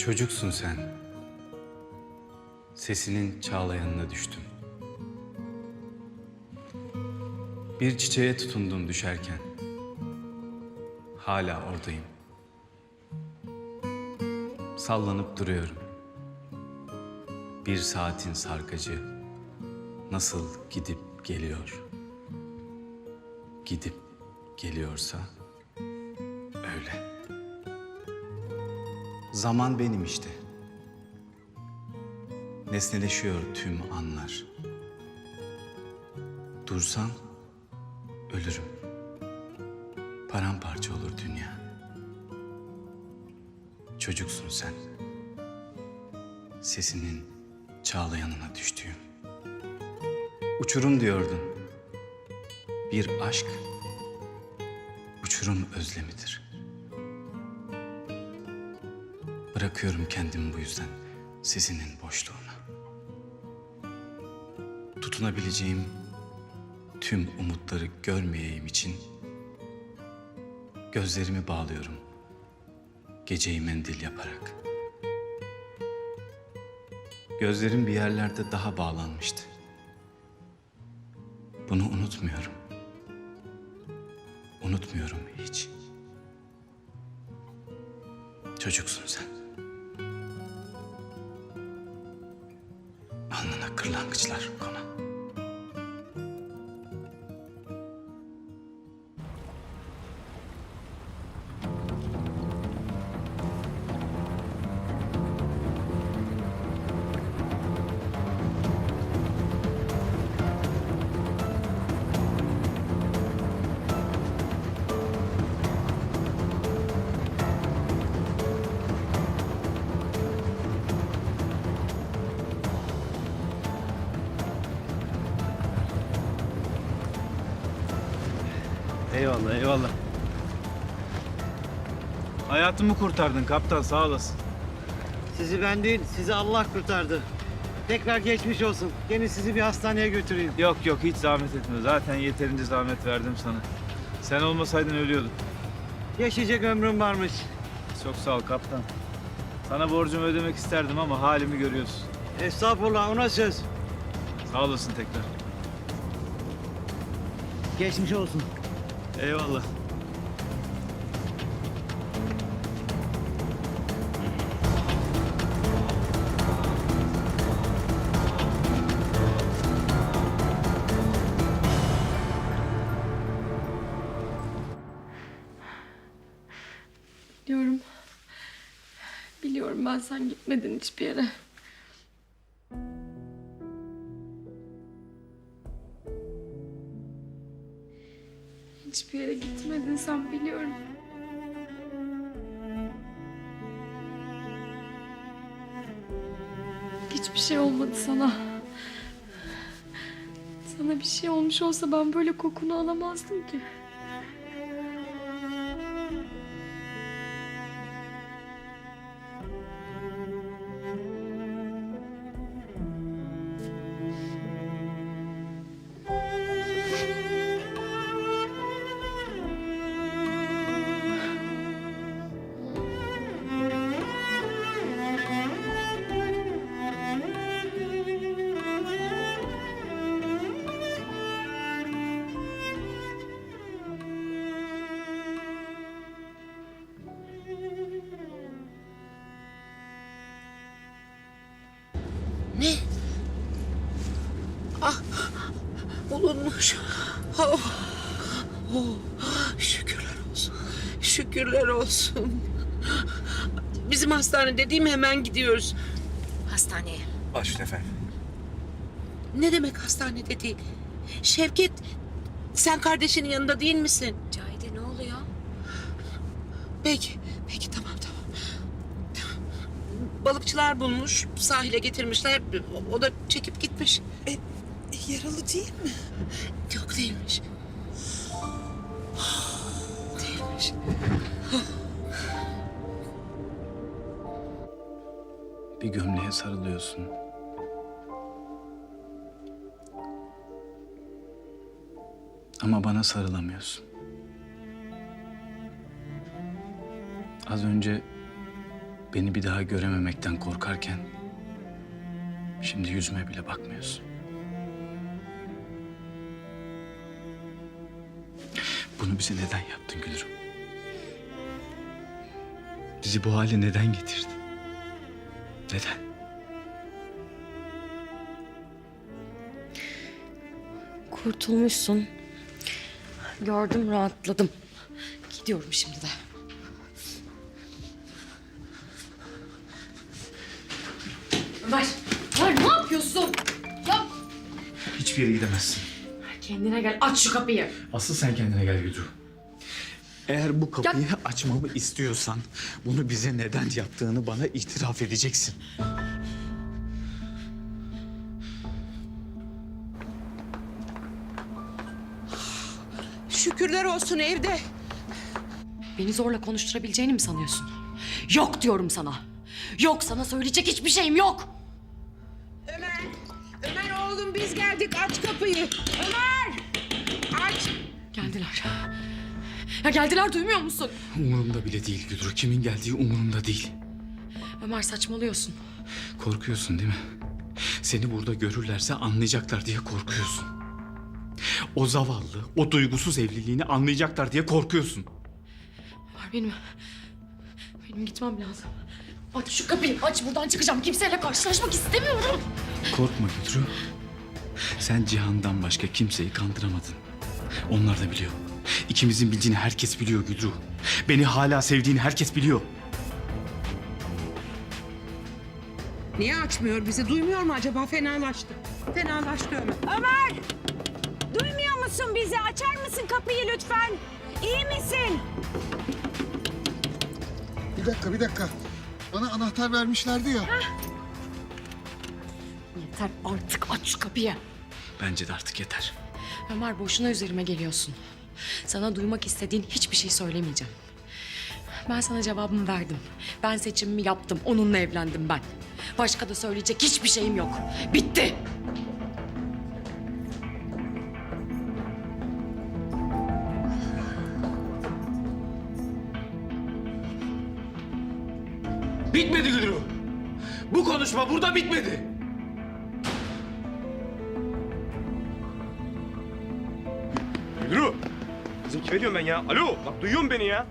Çocuksun sen. Sesinin çağlayanına düştüm. Bir çiçeğe tutundum düşerken. Hala oradayım. Sallanıp duruyorum. Bir saatin sarkacı nasıl gidip geliyor. Gidip geliyorsa öyle. Zaman benim işte. Nesneleşiyor tüm anlar. Dursam ölürüm. Paramparça olur dünya. Çocuksun sen. Sesinin çağlayanına düştüğüm. Uçurum diyordun. Bir aşk uçurum özlemidir. Bırakıyorum kendimi bu yüzden sesinin boşluğuna. Tutunabileceğim tüm umutları görmeyeyim için gözlerimi bağlıyorum geceyi mendil yaparak. Gözlerim bir yerlerde daha bağlanmıştı. Bunu unutmuyorum. Unutmuyorum hiç. Çocuksun sen. Alnına kırlangıçlar kona. Eyvallah eyvallah. Hayatımı kurtardın kaptan sağ olasın. Sizi ben değil, sizi Allah kurtardı. Tekrar geçmiş olsun. Gelin sizi bir hastaneye götüreyim. Yok yok hiç zahmet etme. Zaten yeterince zahmet verdim sana. Sen olmasaydın ölüyordum. Yaşayacak ömrüm varmış. Çok sağ ol kaptan. Sana borcumu ödemek isterdim ama halimi görüyorsun. Estağfurullah, ona söz. Sağ olasın tekrar. Geçmiş olsun. Eyvallah. Biliyorum. Biliyorum ben sen gitmedin hiçbir yere. Sen biliyorum. Hiçbir şey olmadı sana. Sana bir şey olmuş olsa ben böyle kokunu alamazdım ki. Bulunmuş. Oh, oh, şükürler olsun. Şükürler olsun. Bizim hastanede değil mi? Hemen gidiyoruz. Hastaneye. Başüstüne efendim. Ne demek hastanede değil? Şevket, sen kardeşinin yanında değil misin? Cahide ne oluyor? Peki, peki tamam tamam. Balıkçılar bulmuş, sahile getirmişler. O- O da çekip gitmiş. E, Yaralı değil mi? Yok değilmiş. Değilmiş. Bir gömleğe sarılıyorsun. Ama bana sarılamıyorsun. Az önce Beni bir daha görememekten korkarken şimdi yüzüme bile bakmıyorsun. Bunu bize neden yaptın Gülürüm? Bizi bu hale neden getirdin? Neden? Kurtulmuşsun. Gördüm rahatladım. Gidiyorum şimdi de. Ömer, Ömer ne yapıyorsun? Ya Hiçbir yere gidemezsin. Kendine gel aç şu kapıyı. Asıl sen kendine gel Güdü. Eğer bu kapıyı açmamı istiyorsan bunu bize neden yaptığını bana itiraf edeceksin. Şükürler olsun evde. Beni zorla konuşturabileceğini mi sanıyorsun? Yok diyorum sana. Yok sana söyleyecek hiçbir şeyim yok. Geldik aç kapıyı. Ömer! Aç. Geldiler. Ya geldiler duymuyor musun? Umurumda bile değil Güdür. Kimin geldiği umurumda değil. Ömer saçmalıyorsun. Korkuyorsun değil mi? Seni burada görürlerse anlayacaklar diye korkuyorsun. O zavallı, o duygusuz evliliğini anlayacaklar diye korkuyorsun. Ömer benim... Benim gitmem lazım. Aç şu kapıyı aç buradan çıkacağım. Kimseyle karşılaşmak istemiyorum. Korkma Güdrü. Sen Cihan'dan başka kimseyi kandıramadın. Onlar da biliyor. İkimizin bildiğini herkes biliyor Güdrü. Beni hala sevdiğini herkes biliyor. Niye açmıyor bizi? Duymuyor mu acaba? Fenalaştı. Fenalaştı Ömer. Ömer! Duymuyor musun bizi? Açar mısın kapıyı lütfen? İyi misin? Bir dakika, bir dakika. Bana anahtar vermişlerdi ya. Yeter artık aç şu kapıyı. Bence de artık yeter. Ömer boşuna üzerime geliyorsun. Sana duymak istediğin hiçbir şey söylemeyeceğim. Ben sana cevabımı verdim. Ben seçimimi yaptım. Onunla evlendim ben. Başka da söyleyecek hiçbir şeyim yok. Bitti. Bitmedi Güdrü. Bu konuşma burada bitmedi. Kızım kime diyorum ben ya? Alo bak duyuyor musun beni ya?